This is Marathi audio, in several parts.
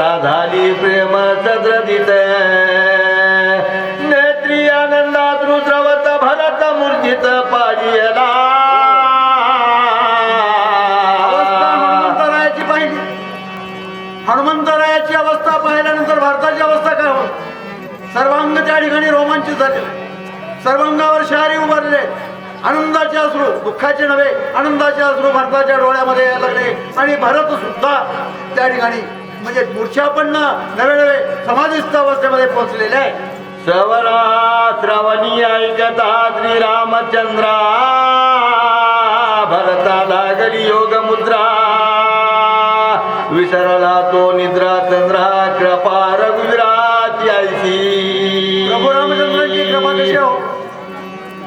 आता झाली प्रेम सद्रदित नेत्री आनंदात रुद्रवत भरत मूर्तीत पाडियला हनुमंतरायाची पाहिली. हनुमंतरायाची अवस्था पाहिल्यानंतर भारताची अवस्था काय सर्वांग त्या ठिकाणी रोमांचित झाले. सर्वांगावर शहरी उभारले. आनंदाचे अश्रू दुःखाचे नव्हे आनंदाचे अश्रू भारताच्या डोळ्यामध्ये यायला लागले. आणि भरत सुद्धा त्या ठिकाणी म्हणजे मूर्छा पण नवे नवे समाधिस्थ अवस्थेमध्ये पोहोचलेले आहे. सवरा श्रवणी ऐकता श्री रामचंद्रा. भरता लागली योग मुद्रा. विसरला तो निद्रा चंद्रा कृपा रघुवीराची ऐसी प्रभू रामचंद्रांची कृपा कशी हो?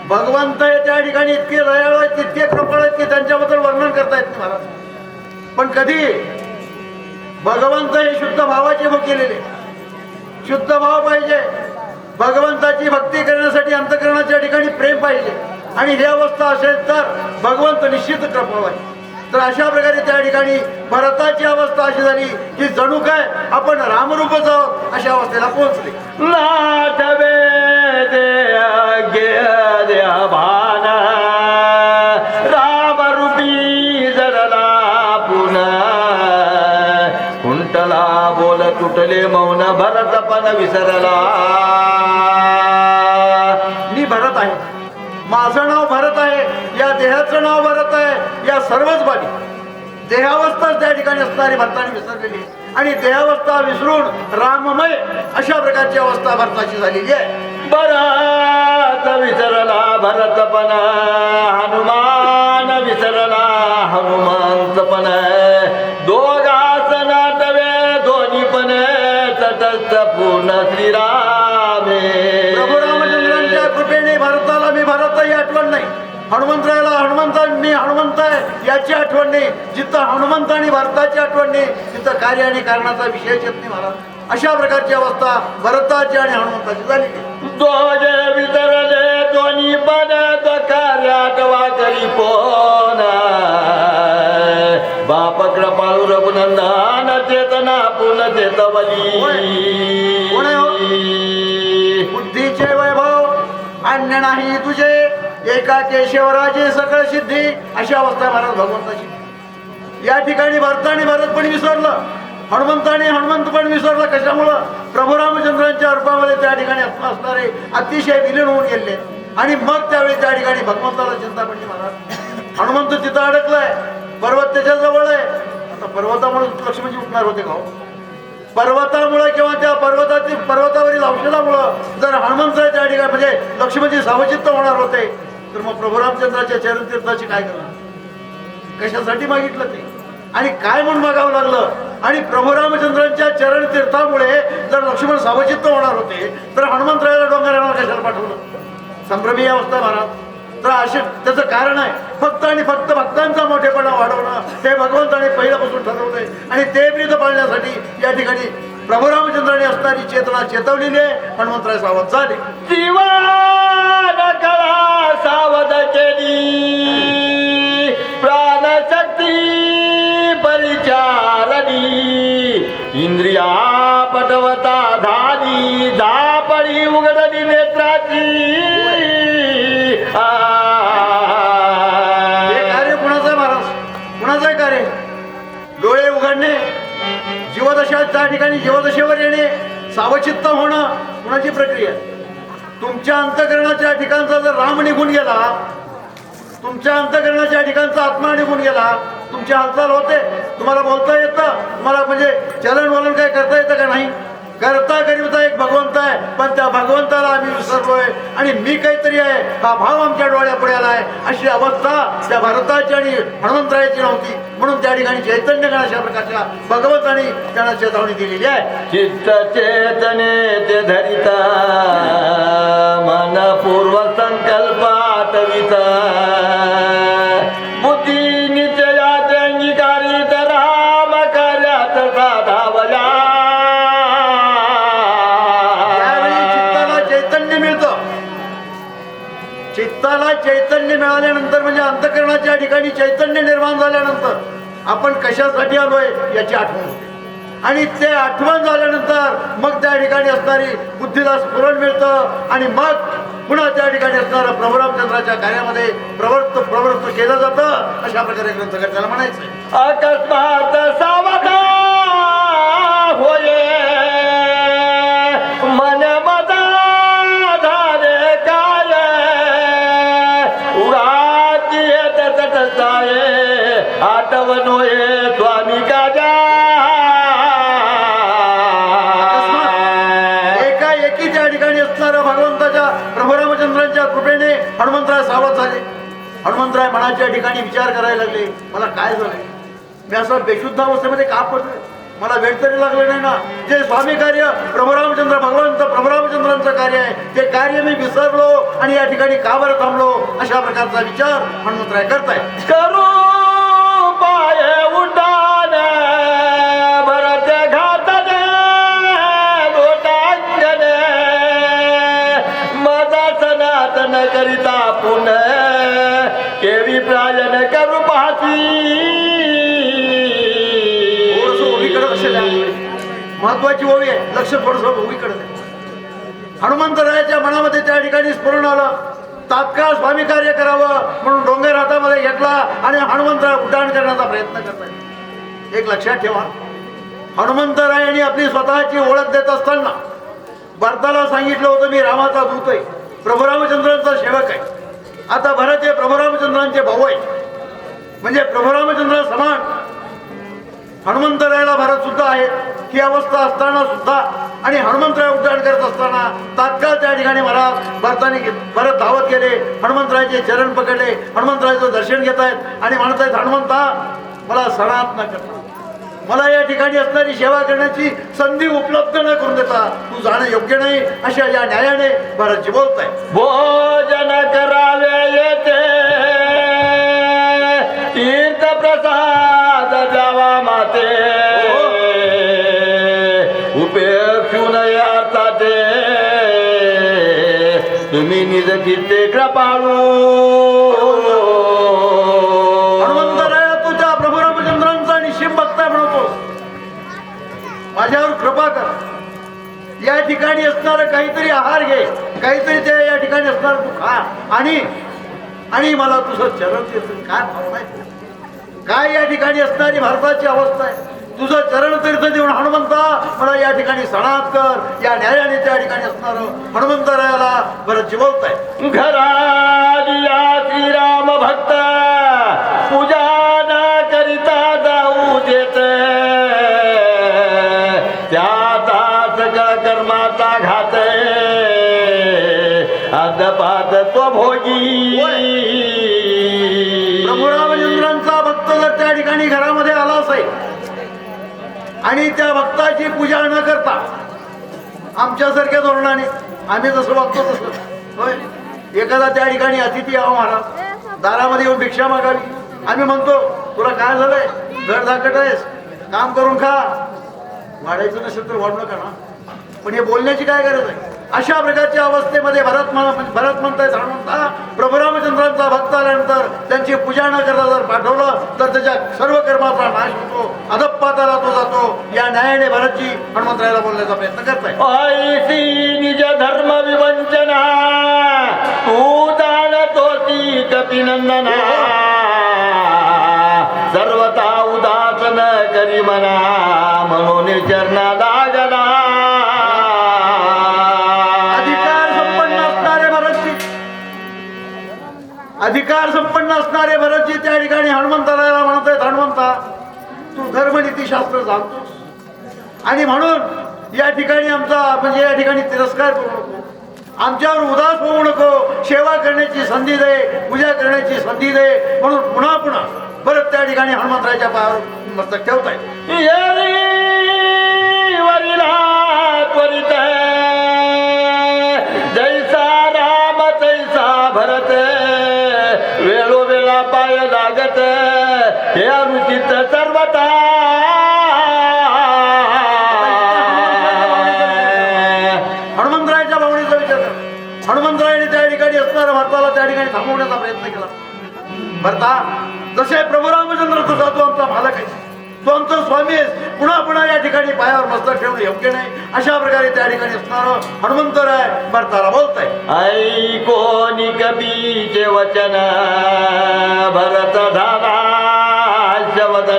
भगवंत त्या ठिकाणी इतके दयाळू आहेत इतके कृपळ आहेत की त्यांच्याबद्दल वर्णन करता येत नाही महाराज. पण कधी भगवंत हे शुद्ध भावाचे मग केलेले. शुद्ध भाव पाहिजे. भगवंताची भक्ती करण्यासाठी अंतकरणाच्या ठिकाणी प्रेम पाहिजे. आणि ही अवस्था असेल तर भगवंत निश्चित कृपा आहे. तर अशा प्रकारे त्या ठिकाणी भरताची अवस्था अशी झाली की जणू काय आपण रामरूपच आहोत अशा अवस्थेला पोहोचले. उठले मौन भरत पण विसरला. मी भरत आहे. माझं नाव भरत आहे. या देहाचं नाव भरत आहे. या सर्वच बाबी. देहावस्थाच त्या ठिकाणी असणारी भरताने विसरलेली आणि देहावस्था विसरून राममय अशा प्रकारची अवस्था भरताची झालेली आहे. भरत विसरला भरतपणा हनुमान हनुमंतरायाला हनुमंत मी हनुमंत आहे याची आठवण नाही. जिथं हनुमंत आणि भारताची आठवण नाही तिथं कार्य आणि कारणाचा विषय येत नाही महाराज अशा प्रकारची अवस्था भरताची आणि हनुमंताची झाली. दोघे विसरले दोन्ही पण कार्यात वाकरी पोन बाप कृपाळू रघुनंदन चेतना पुन चेतवली. हो? बुद्धीचे वैभव अन्य नाही तुझे. एका केशवराजे सकळ सिद्धी अशी अवस्था आहे महाराज भगवंताची. या ठिकाणी भरताने भरत पण विसरलं. हनुमंताने हनुमंत पण विसरलं. कशामुळं? प्रभू रामचंद्रांच्या रूपामध्ये त्या ठिकाणी आत्मा असणारे अतिशय विलीन होऊन गेले. आणि मग त्यावेळी त्या ठिकाणी भगवंताला चिंता पडली महाराज. हनुमंत तिथं अडकलाय. पर्वत त्याच्याजवळ आहे. आता पर्वतामुळे लक्ष्मीजी उठणार होते का हो? पर्वतामुळे किंवा त्या पर्वतातील पर्वतावरील औषधामुळं जर हनुमंत त्या ठिकाणी म्हणजे लक्ष्मीजी सावचित्त होणार होते तर मग प्रभुरामचंद्राच्या चरणतीर्थाची काय करणार? कशासाठी मागितलं ते? आणि काय म्हणून मागावं लागलं? आणि प्रभुरामचंद्रांच्या चरणतीर्थामुळे जर लक्ष्मण सावचित्त होणार होते तर हनुमंतरायाला डोंगराला कशाला पाठवलं? संभ्रमी अवस्था महाराज. तर असे त्याचं कारण आहे. फक्त आणि फक्त भक्तांचा मोठेपणा वाढवणं ते भगवंताने पहिल्यापासून ठरवलंय. आणि ते ब्रीद पाळण्यासाठी या ठिकाणी प्रभू रामचंद्राने असणारी चेतना चेतवलेली आहे हनुमंतराय सावध झाले. जीवन कळा सावध केली. प्राणशक्ती परिचारणी इंद्रिया पटवता धाली दापडी उघडली नेत्राची. हे कार्य कुणाचं आहे महाराज? कुणाचं आहे कार्य? डोळे उघडणे? जीवदशा त्या ठिकाणी जीवदशेवर येणे सावचित्त होणं कुणाची प्रक्रिया तुमच्या अंतकरणाच्या ठिकाणचा जर राम निघून गेला तुमच्या अंतकरणाच्या ठिकाणचा आत्मा निघून गेला तुमची हालचाल होते तुम्हाला बोलता येतं तुम्हाला म्हणजे चलन वलन काय करता येतं का नाही? करता करिता एक भगवंत आहे पण त्या भगवंताला आम्ही विसरलोय. आणि मी काहीतरी आहे हा भाव आमच्या डोळ्यापुढे आला आहे. अशी अवस्था त्या भारताची आणि हनुमंतरायाची नव्हती. म्हणून त्या ठिकाणी चैतन्य गणाशा प्रकारच्या भगवंतानी त्यांना चेतावणी दिलेली आहे. चित्त चेतने ते धरिता चैतन्य मिळाल्यानंतर म्हणजे अंतकरणाच्या ठिकाणी चैतन्य निर्माण झाल्यानंतर आपण कशासाठी आलोय याची आठवण होते. आणि ते आठवण झाल्यानंतर मग त्या ठिकाणी असणारी बुद्धीला स्फुरण मिळतं आणि मग पुन्हा त्या ठिकाणी असणारं प्रभुरामचंद्राच्या कार्यामध्ये प्रवृत्त प्रवृत्त केलं जातं. अशा प्रकारे ग्रंथकर्त्याला म्हणायचं अकस्मात सावधा होय. मन आठवणोये स्वामी काजा एका एकी त्या ठिकाणी असणारं भगवंताच्या प्रभू रामचंद्रांच्या कृपेने हनुमंतराय सावध झाले. हनुमंतराय मनाच्या ठिकाणी विचार करायला लागले मला काय झालंय? मी असं बेशुद्ध अवस्थेमध्ये का पडलोय? मला वेळ तरी लागलं नाही ना? जे स्वामी कार्य प्रभू रामचंद्र भगवंत प्रभू रामचंद्रांचं कार्य आहे ते कार्य मी विसरलो आणि या ठिकाणी का बरं थांबलो? अशा प्रकारचा विचार हनुमंतराय करताय करू करिता पुन केवी प्रायन करू पाहती. महत्वाची ओळी आहे. लक्ष थोडस ओवीकडे द्या. हनुमंतरायाच्या मनामध्ये त्या ठिकाणी स्फुरण आलं. तात्काळ स्वामी कार्य करावं म्हणून डोंगर हातामध्ये घेतला आणि हनुमंतराय उड्डाण करण्याचा प्रयत्न करताय एक लक्षात ठेवा. हनुमंतरायांनी आपली स्वतःची ओळख देत असताना भरताला सांगितलं होतं मी रामाचा दूत आहे प्रभुरामचंद्रांचा सेवक आहे. आता भरत हे प्रभुरामचंद्रांचे भाऊ आहे म्हणजे प्रभुरामचंद्र समान हनुमंतरायाला भारत सुद्धा आहे ही अवस्था असताना सुद्धा आणि हनुमंतराय उड्डाण करत असताना तात्काळ त्या ठिकाणी महाराज भरताने भरत धावत गेले. हनुमंतरायचे चरण पकडले. हनुमंतरायाचं दर्शन घेत आहेत आणि म्हणत आहेत हनुमंता मला सणात न करता. मला या ठिकाणी असणारी सेवा करण्याची संधी उपलब्ध न करून देता तू जाणं योग्य नाही अशा या न्यायाने भरतजी बोलताय भोजन करावे येते. तीर्थ प्रसाद द्यावा माते. उपेक्षून याचा ते तुम्ही निज चित्ते कृपाळू. कृपा कर. या ठिकाणी असणारं काहीतरी आहार घे. काहीतरी ते या ठिकाणी असणार तू खा. आणि आणि मला तुझं चरण तीर्थ काय भावना काय या ठिकाणी असणारी भारताची अवस्था आहे? तुझं चरण तीर्थ देऊन हनुमंता मला या ठिकाणी सणात कर. या न्यायाने त्या ठिकाणी असणार हनुमंतरायाला बरं जिवलताय घरादिया राम भक्त तो भोगी प्रभू रामचंद्रांचा भक्त जर त्या ठिकाणी घरामध्ये आला असेल आणि त्या भक्ताची पूजा न करता आमच्यासारख्या धोरणाने आम्ही जसं बघतो तसं. होय. एखादा त्या ठिकाणी अतिथी यावं महाराज दारामध्ये येऊन भिक्षा मागावी. आम्ही म्हणतो तुला काय झालंय? घर दाखट आहेस. काम करून खा. वाढायचं नसेल तर वाढलं नका ना. पण हे बोलण्याची काय गरज आहे? अशा प्रकारच्या अवस्थेमध्ये भरत भरत म्हणताय म्हणता प्रभुरामचंद्रांचा भक्त आल्यानंतर त्यांची पूजा न करता जर पाठवलं तर त्याच्या सर्व कर्माचा नाश होतो अधपाताला तो जातो. या न्यायाने भरतजी हनुमंतरायाला बोलण्याचा प्रयत्न करताय निज धर्म विवंचना तू जाणतोसी कपिनंदना सर्वता उदासन करी मना म्हणून चरणा अधिकार संपन्न असणारे भरतजी त्या ठिकाणी हनुमंताला म्हणत आहेत हनुमंता तू धर्मनीतीशास्त्र जाणतोस आणि म्हणून या ठिकाणी आमचा म्हणजे या ठिकाणी तिरस्कार करू नको. आमच्यावर उदास होऊ नको. सेवा करण्याची संधी दे पूजा करण्याची संधी दे. म्हणून पुन्हा पुन्हा परत त्या ठिकाणी हनुमंतराच्या पायावर मस्तक ठेवताय येरी वरिला त्वरित हे अनुचित सर्वता हनुमंतरायाच्या भावनेचा विचार हनुमंतरायाने त्या ठिकाणी असणाऱ्या भारताला त्या ठिकाणी थांबवण्याचा प्रयत्न केला. भरता जसे प्रभू रामचंद्र तुझा तो आमचा मालक आहे. तो आमचा स्वामी आहे. पुन्हा पुन्हा या ठिकाणी पायावर मस्तक ठेवणं योग्य नाही. अशा प्रकारे त्या ठिकाणी असणारं हनुमंतराय भरताला बोलताय. ऐकोनी कबीचे वचन भरत धारा.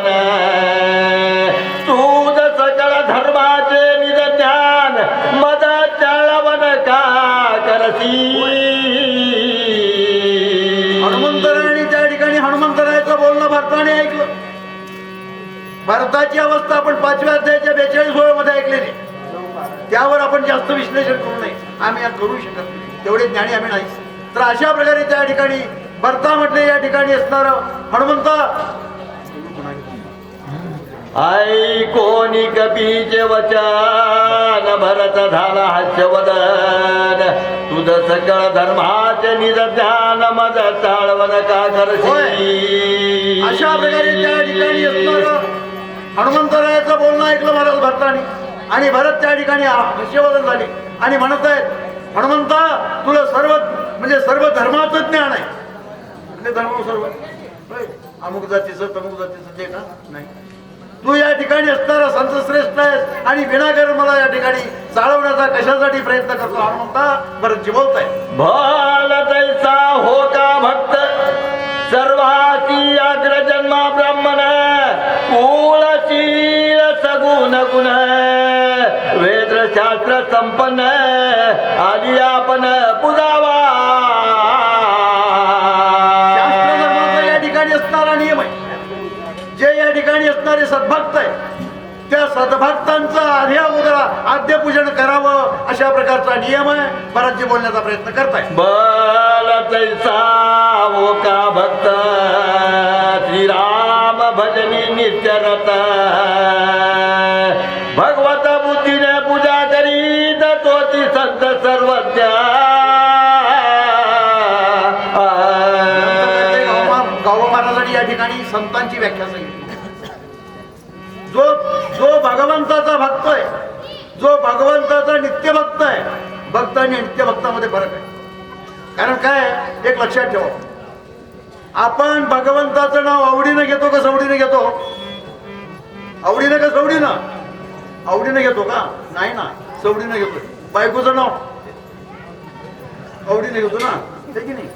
शवदन तूद सकळ धर्माचे निज ज्ञान मद चळवण का करसी हनुमंतरायाने त्या ठिकाणी हनुमंतरायाचं बोलणं भरताने ऐकलं. भारताची अवस्था आपण पाचव्या अध्यायाच्या बेचाळीसमध्ये ऐकलेली. त्यावर आपण जास्त विश्लेषण करू नये. आम्ही या करू शकत नाही. तेवढे ज्ञानी आम्ही नाही तर अशा प्रकारे त्या ठिकाणी भरता म्हटले या ठिकाणी असणारं हनुमंत ऐकोनी कपीचे वचन भरत झाला हर्षवदन तुझ सकळ धर्माचे निज ध्यान मद चाळवन का करशी अशा प्रकारे त्या ठिकाणी हनुमंतरायाचं बोलणं ऐकलं महाराज भरताने आणि भरत त्या ठिकाणी हर्षवर्धन झाले. आणि म्हणत आहेत हनुमंता तुला सर्व म्हणजे सर्व धर्माचं ज्ञान आहे. म्हणजे धर्म सर्व अमुक जातीचं तमुक जातीचं ते का नाही. तू या ठिकाणी असणारा संत श्रेष्ठ आहेस आणि विनागर मला या ठिकाणी चालवण्याचा कशासाठी प्रयत्न करतो हनुमंता भरतजी बोलताय भाल तैसा हो का भक्त सर्वाची अग्र जन्मा ब्राह्मण कुळशील सगुण गुण वेद शास्त्र संपन्न आली आपण पुजावा. सद्भक्त आहे. त्या सद्भक्तांचं आधी अगोदर आद्यपूजन करावं अशा प्रकारचा नियम आहे. बराचजी बोलण्याचा प्रयत्न करताय. बल तैसा वो का भक्त श्रीराम भजनी नित्य रत भगवत बुद्धीने पूजा करीत तोची संत सर्वज्ञ। गाव महाराजांनी या ठिकाणी संतांची व्याख्या सांगितली भगवंताचा भक्त आहे. जो भगवंताचा नित्य भक्त आहे भक्त आणि नित्य भक्तामध्ये फरक आहे. कारण काय? एक लक्षात ठेवा. आपण भगवंताचं नाव आवडीनं घेतो का सवडीनं घेतो? आवडीनं का सवडीनं? आवडीनं घेतो का? नाही ना. सवडीनं घेतो बायकोचं नाव? आवडीने घेतो ना. की नाही?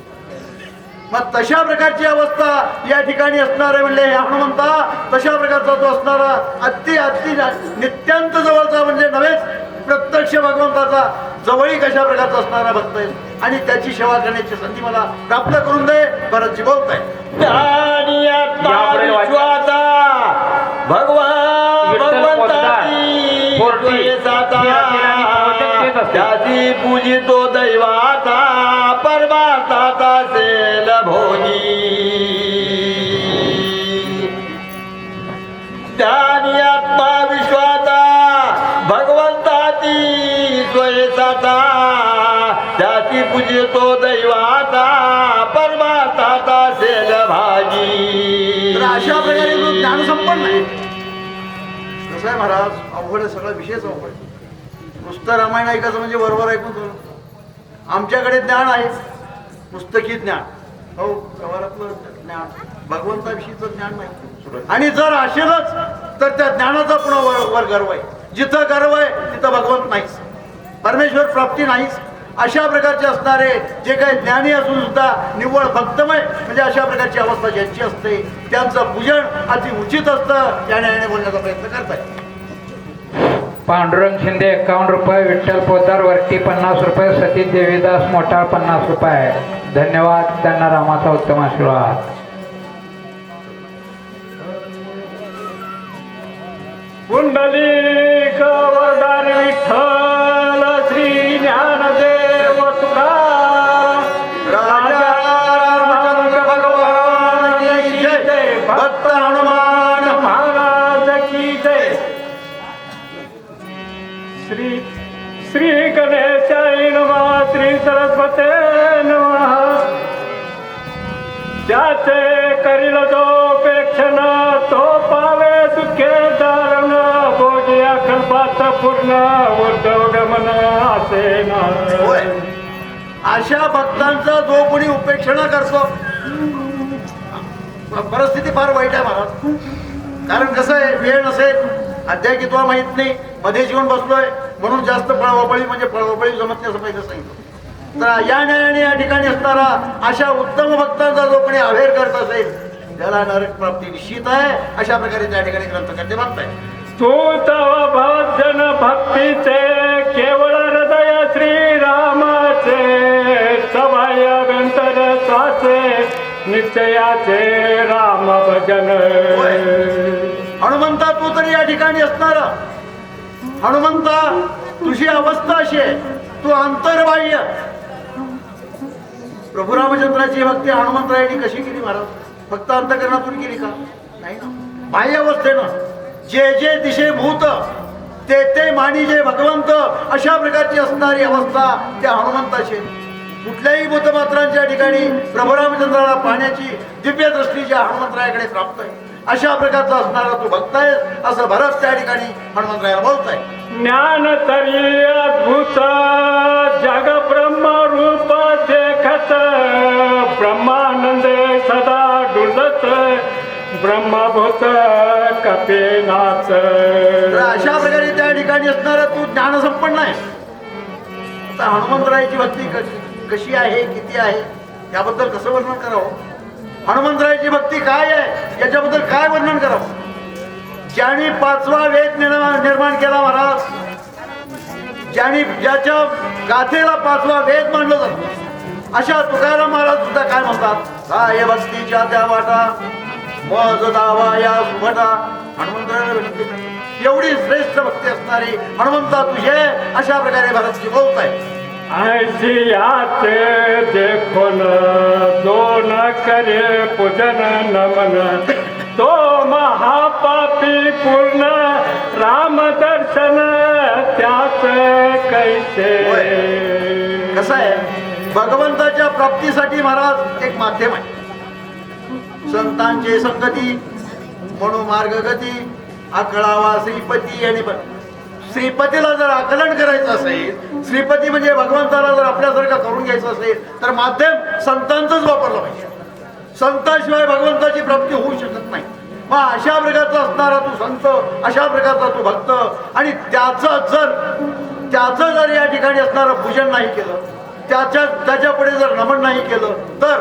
मग तशा प्रकारची अवस्था या ठिकाणी असणार आहे म्हणले हे हनुमंता तशा प्रकारचा तो असणारा अति अति नित्यांत जवळचा म्हणजे नव्हेच प्रत्यक्ष भगवंताचा जवळी कशा प्रकारचा असणारा भक्त आहे? आणि त्याची सेवा करण्याची संधी मला प्राप्त करून दे भरतजी वाच. विश्वाचा भगवान विठ्ठल भगवंताची पोद्दार, पण नाही. कसं आहे महाराज? अवघड आहे सगळा विषयच अवघड आहे. नुसतं रामायण ऐकायचं म्हणजे बरोबर ऐकून चालू आमच्याकडे ज्ञान आहे. पुस्तकी ज्ञान. हो व्यवहारातलं ज्ञान. भगवंताविषयीचं ज्ञान नाही. आणि जर असेलच तर त्या ज्ञानाचा पुन्हा वर वर गर्व आहे. जिथं गर्व आहे तिथं भगवंत नाहीच. परमेश्वर प्राप्ती नाहीच. अशा प्रकारचे असणारे जे काही ज्ञानी असून सुद्धा निव्वळ भक्तमय म्हणजे अशा प्रकारची अवस्था ज्यांची असते त्यांचं पूजन अति उचित असतं या न्यायाने बोलण्याचा प्रयत्न करताय पांडुरंग शिंदे एकावन्न रुपये विठ्ठल पोतार वरती पन्नास रुपये सतीश देवीदास मोठाळ पन्नास रुपये. धन्यवाद त्यांना रामाचा उत्तम आशीर्वाद. पुंडलिक अखल पूर्ण उद्धव असे अशा भक्तांचा जो कोणी उपेक्षणा करतो परिस्थिती फार वाईट आहे महाराज कारण कसं आहे वेळ नसेल अध्याय तुला माहीत नाही मध्ये येऊन बसलोय म्हणून जास्त फळवापळी म्हणजे फळवापळी जमत नाही असं पहिलं सांगितलं. तर या न्यायाने या ठिकाणी असणारा अशा उत्तम भक्तांचा जो कोणी अवेअर करत असेल त्याला नरक प्राप्ती निश्चित आहे अशा प्रकारे त्या ठिकाणी ग्रंथकर्ते म्हणताय तू तव भजन भक्तीचे केवळ हृदय श्रीरामाचे सवाय व्यंतर साचे निश्चयाचे राम भजन हनुमंता तू तरी या ठिकाणी असणार. हनुमंता तुझी अवस्था अशी आहे. तू अंतर्बाह्य प्रभू रामचंद्राची भक्ती हनुमंतरायांनी कशी केली महाराज? फक्त अंतकरणातून केली का? नाही ना. बाह्य अवस्थेनं. जे जे दिशे भूत ते ते मानी जे भगवंत अशा प्रकारची असणारी अवस्था त्या हनुमंताची कुठल्याही भूतमात्रांच्या ठिकाणी प्रभुरामचंद्राला पाहण्याची दिव्य दृष्टी ज्या हनुमंतरायाकडे प्राप्त आहे अशा प्रकारचा असणारा तू भक्त आहेस असं भरत त्या ठिकाणी हनुमंतरायाला बोलताय ज्ञान तरी अद्भुत जगप्र ब्रह्मभूत कपिनाथ तर अशा प्रकारे त्या ठिकाणी असणारा तू ज्ञान संपन्न आहे. आता हनुमंतरायाची भक्ती कशी कशी आहे किती आहे याबद्दल कसं वर्णन करावं? हनुमंतरायाची भक्ती काय आहे याच्याबद्दल काय वर्णन करावं? ज्याने पाचवा वेद निर्माण निर्माण केला महाराज ज्याने ज्याच्या गाथेला पाचवा वेद मानलं जातं. अशा तुकाराम महाराज सुद्धा काय म्हणतात? काय भक्तीच्या त्या वाटा दावा या सुभटा विनंती. एवढी श्रेष्ठ भक्ती असणारी हनुमंता तुझे अशा प्रकारे भरतजी बोलत आहे. ऐसियाचे देखून जो न करे पूजन नमन. तो महापापी पूर्ण राम दर्शन त्याच कैसे? कसं आहे? भगवंताच्या प्राप्तीसाठी महाराज एक माध्यम आहे. संतांचे संगती म्हणून मार्गगती अकळावा श्रीपती आणि श्रीपतीला जर आकलन करायचं असेल श्रीपती म्हणजे भगवंताला जर आपल्यासारखा करून घ्यायचं असेल तर माध्यम संतांचंच वापरलं पाहिजे. संतांशिवाय भगवंताची प्राप्ती होऊ शकत नाही. मग अशा प्रकारचा असणारा तू संत अशा प्रकारचा तू भक्त आणि त्याचं जर त्याचं जर या ठिकाणी असणारं पूजन नाही केलं त्याच्या त्याच्या पुढे जर नमन नाही केलं तर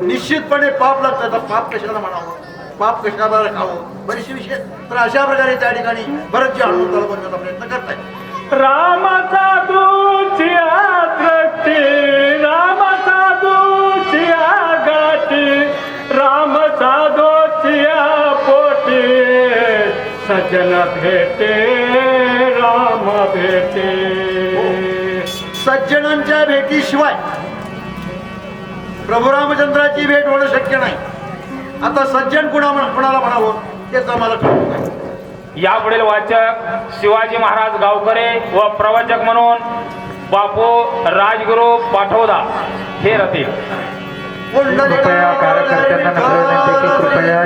निश्चितपणे पाप लागतं. तर पाप कशाला म्हणावं? पाप कशाला खावं? बरेचसे विषय तर अशा प्रकारे त्या ठिकाणी बरेचसे त्याला बनण्याचा प्रयत्न करतायत. रामाचा साधूची दृष्टी रामाचा साधूची गाठी राम साधूची पोटी. सजन भेटे राम भेटे. सज्जनांच्या भेटीशिवाय प्रभू रामचंद्राची भेट होणं शक्य नाही. आता सज्जन कुणा कुणाला म्हणावं तेच आम्हाला कळत नाही. यापुढील वाचक शिवाजी महाराज गावकरे व प्रवचक म्हणून बापू राजगुरू पाठवदा. हे राहतील कृपया कार्यकर्त्यांना विनंती की कृपया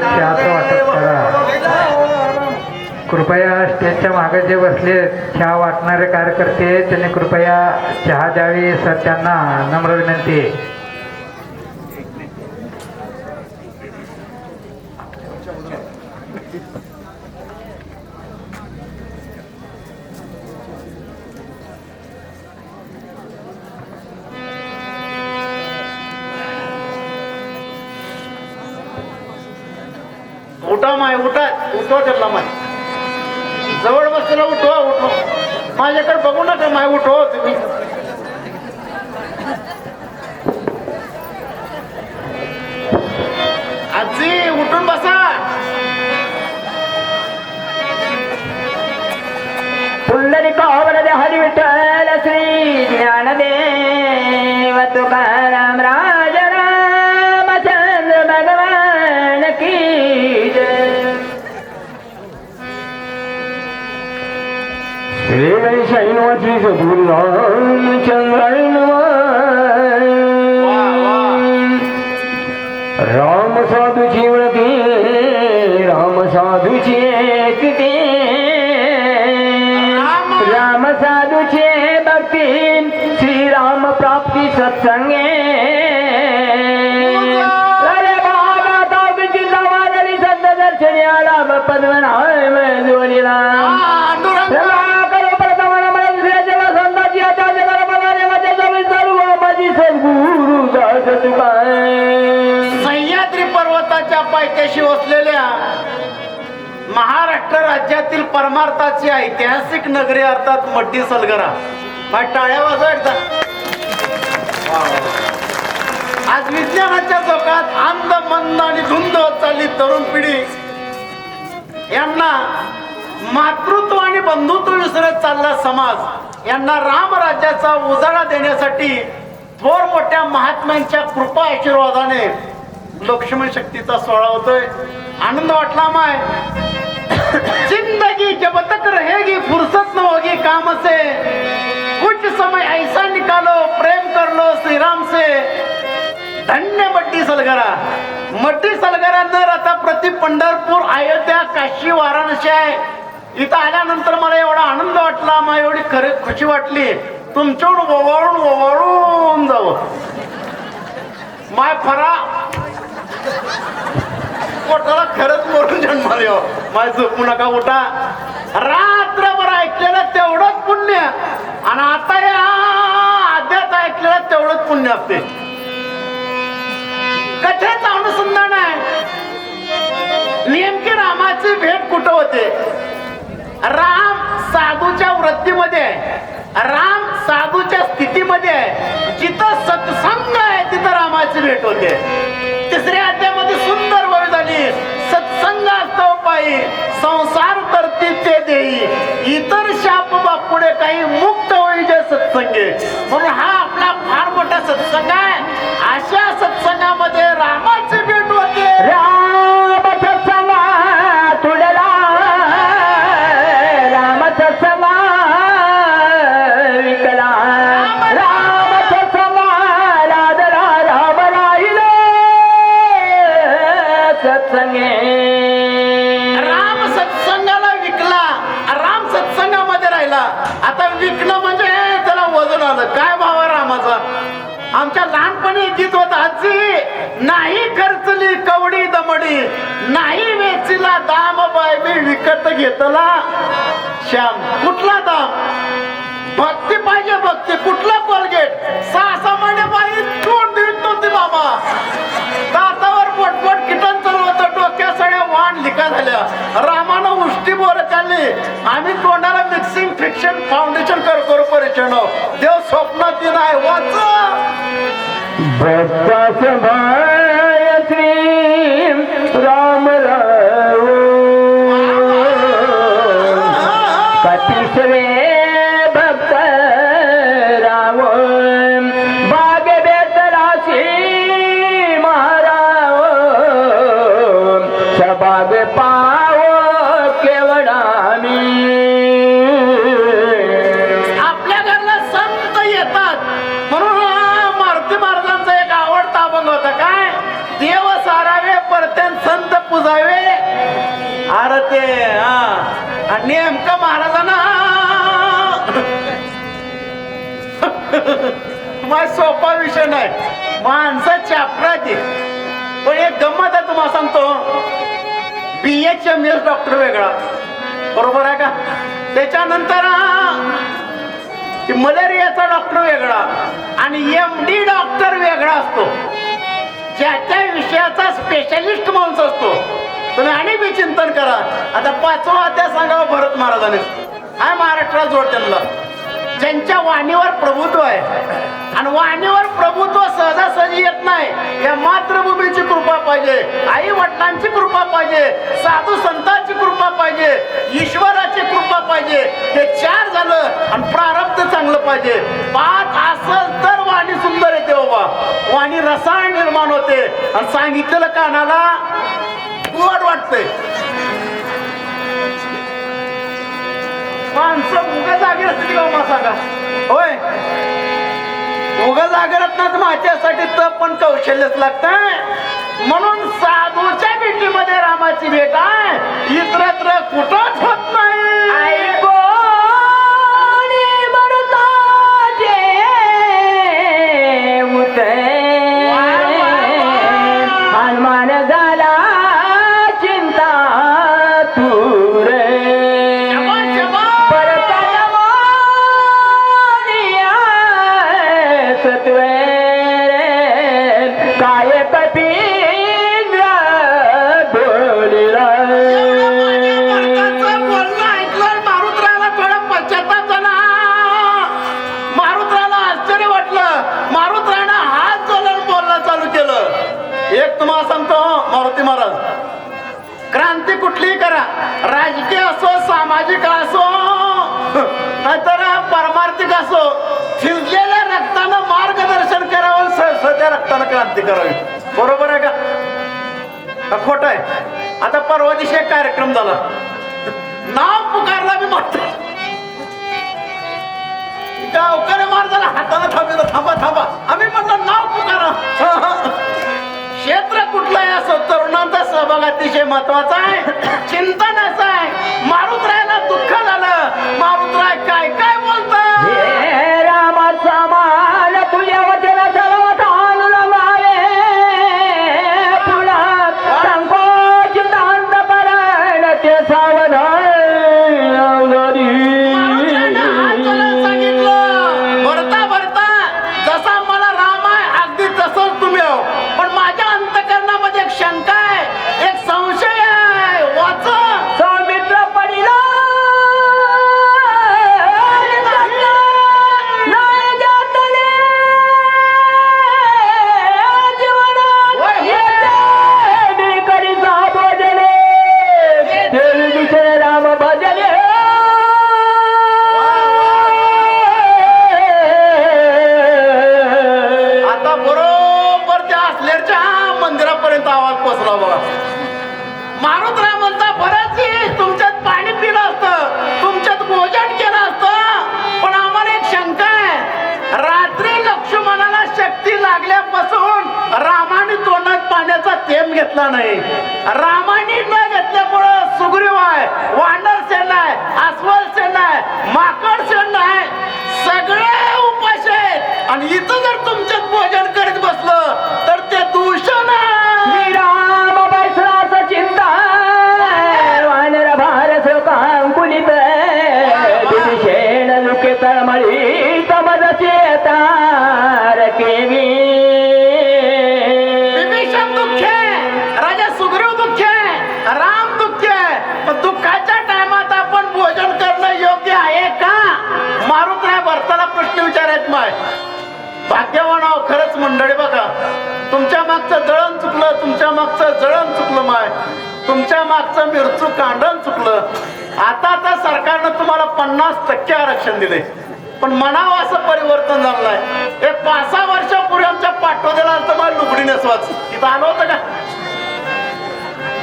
कृपया स्टेजच्या मागे जे बसले चहा वाटणारे कार्यकर्ते त्यांनी कृपया चहा द्यावी सर त्यांना नम्र विनंती. आजी उठून बसा. पुंडलिकावरदे हरी विठ्ठल श्री ज्ञानदेव तुकाराम राज रामचंद्र भगवान की जय। श्री शैनवती चंद्रायण देखते राम साधूचे भक्ती श्रीराम प्राप्ती सत्संगे। अरे बाबा तापीची समाधानी संत दर्शनी आला पद्मनाम जोडीला सह्याद्री पर्वताच्या पायथ्याशी वसलेल्या महाराष्ट्र राज्यातील परमार्थाची ऐतिहासिक नगरी अर्थात मड्डी सलगरा. मग टाळ्या वाजवा एकदा. आज विज्ञानाच्या चौकात अंध मंद आणि धुंद होत चालली तरुण पिढी. यांना मातृत्व आणि बंधुत्व विसरत चालला समाज. यांना रामराज्याचा उजाळा देण्यासाठी थोर मोठ्या महात्म्यांच्या कृपा आशीर्वादाने लक्ष्मण शक्तीचा सोहळा होतोय. आनंद वाटला माय. जिंदगी जब तक रहेगी फुर्सत न होगी काम से कुछ समय ऐसा निकालो प्रेम कर लो श्री राम से धन्य मट्टी सलगरा मट्टी सलगरा न राहता प्रति पंढरपूर अयोध्या काशी वाराणसी आहे इथं आल्यानंतर मला एवढा आनंद वाटला मला एवढी खरे खुशी वाटली तुमच्याहून ओवाळून ओवाळून जावं माय फरा पोटाला खरंच मरून जन्म यावं माय झोपू नका उठा. रात्रभर ऐकलेलं तेवढंच पुण्य. आणि आता या आद्यात ऐकलेलं तेवढंच पुण्य असते. कथेच अनुसंधान आहे. नेमकी रामाची भेट कुठं होते? राम साधूच्या वृत्तीमध्ये आहे. राम साधूच्या स्थितीमध्ये आहे. जिथं सत्संग आहे तिथं रामाची भेट होते. तिसऱ्या अध्यामध्ये सुंदर सत्संग असतो पायी संसार करती ते देई. इतर शाप पुढे काही मुक्त होईल जे सत्संगे. म्हणून हा आपला फार मोठा सत्संग आहे. अशा सत्संगामध्ये राम विकत घेतला. श्याम कुठला दाम? भक्ती पाहिजे भक्ती. कुठला कोलगेट? सहा सहा महिने पाहिजे तोंड देत नव्हती बाबा दातावर पटपट किटन चालवत डोक्या सगळ्या वाण लिका झाल्या. रामानं उष्टी बोर चालली. आम्ही तोंडाला मिक्सिंग फिक्शन फाउंडेशन कर करू परिचय. देव स्वप्नात नाही वाच. ते हा. आणि नेमकं महाराजांना माझ सोपा विषय नाही. माणसं चॅप्टराची पण एक गंमत आहे तुम्हाला सांगतो. B H M S doctor वेगळा. बरोबर आहे का? त्याच्यानंतर मलेरियाचा डॉक्टर वेगळा आणि एम डी डॉक्टर वेगळा असतो. ज्या त्या विषयाचा स्पेशलिस्ट माणूस असतो. तुम्ही आणि बी चिंतन करा. आता पाचवा अध्याय सांगावं भरत महाराजांनी. हाय महाराष्ट्रात जोड त्यांना. ज्यांच्या वाणीवर प्रभुत्व आहे आणि वाणीवर प्रभुत्व सहजासहजी येत नाही या मातृभूमीची कृपा पाहिजे आई वडिलांची कृपा पाहिजे साधू संतांची कृपा पाहिजे ईश्वराची कृपा पाहिजे हे चार झालं आणि प्रारब्ध चांगलं पाहिजे. पाच असल तर वाणी सुंदर येते बाबा. वाणी रसायन निर्माण होते. आणि सांगितलेलं कानाला गोड वाटतंय. माणसं उगा जागे असते का मला सांगा? होय. उगा जागे रत्नात माझ्यासाठी तप पण कौशल्यच लागत म्हणून साधूच्या भेटीमध्ये रामाची भेट आहे. इतरत्र कुठंच होत नाही. नाहीतर परमार्थिक असो. शिजलेल्या रक्तानं मार्गदर्शन करावं सध्या रक्तानं क्रांती करावी. बरोबर आहे का? खोट आहे. आता परवा दिवशी एक कार्यक्रम झाला. नाव पुकारला मी म्हणतो गावकरी माणसाला हाताला थांबलं थांबा थांबा. आम्ही म्हणलं नाव पुकारा. क्षेत्र कुठलं आहे असं? तरुणांचा सहभाग अतिशय महत्त्वाचा आहे. चिंतन असं आहे. मारुतरायला दुःख झालं मारुतराय काय काय बोलतात हे रामाचा मान माय. भाग्यवान आहो खरंच मंडळी बघा. तुमच्या मागचं जळण चुकलं तुमच्या मागचं जळण चुकलं माय. तुमच्या मागचं मिरचू कांडण चुकलं. आता तर सरकारनं तुम्हाला पन्नास टक्के आरक्षण दिले. पण म्हणावं असं परिवर्तन झालं नाही. एक पाच सहा वर्षापूर्वी आमच्या पाठवलेला तर मला लुगडी नसवाच तिथं आलं होतं का?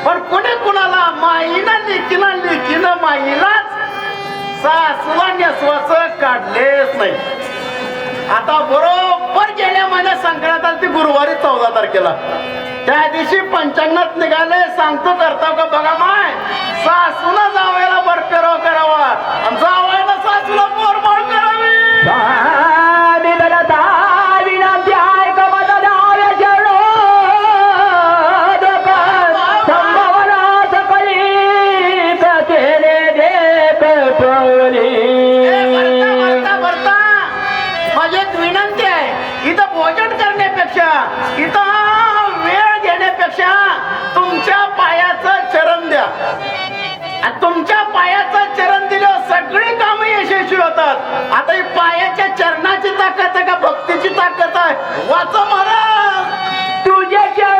पण कुणी कुणाला माईला लेकीला लेकीनं माईलाच सासूला नेसवाच काढलेच नाही. आता बरोबर गेल्या महिन्यात संक्रांत आली ती गुरुवारी चौदा तारखेला. त्या दिवशी पंचांगणात निघाले सांगतो करताव का बघा माय सासूला जावयाला बरपेराव करावा. आणि जावायला सासूला पोरमाळ करावी. तुमच्या पायाचं चरण दिलं सगळी काम यशस्वी होतात. आता ही पायाच्या चरणाची ताकद आहे का? भक्तीची ताकद आहे. वाच महाराज. तुझ्याच्या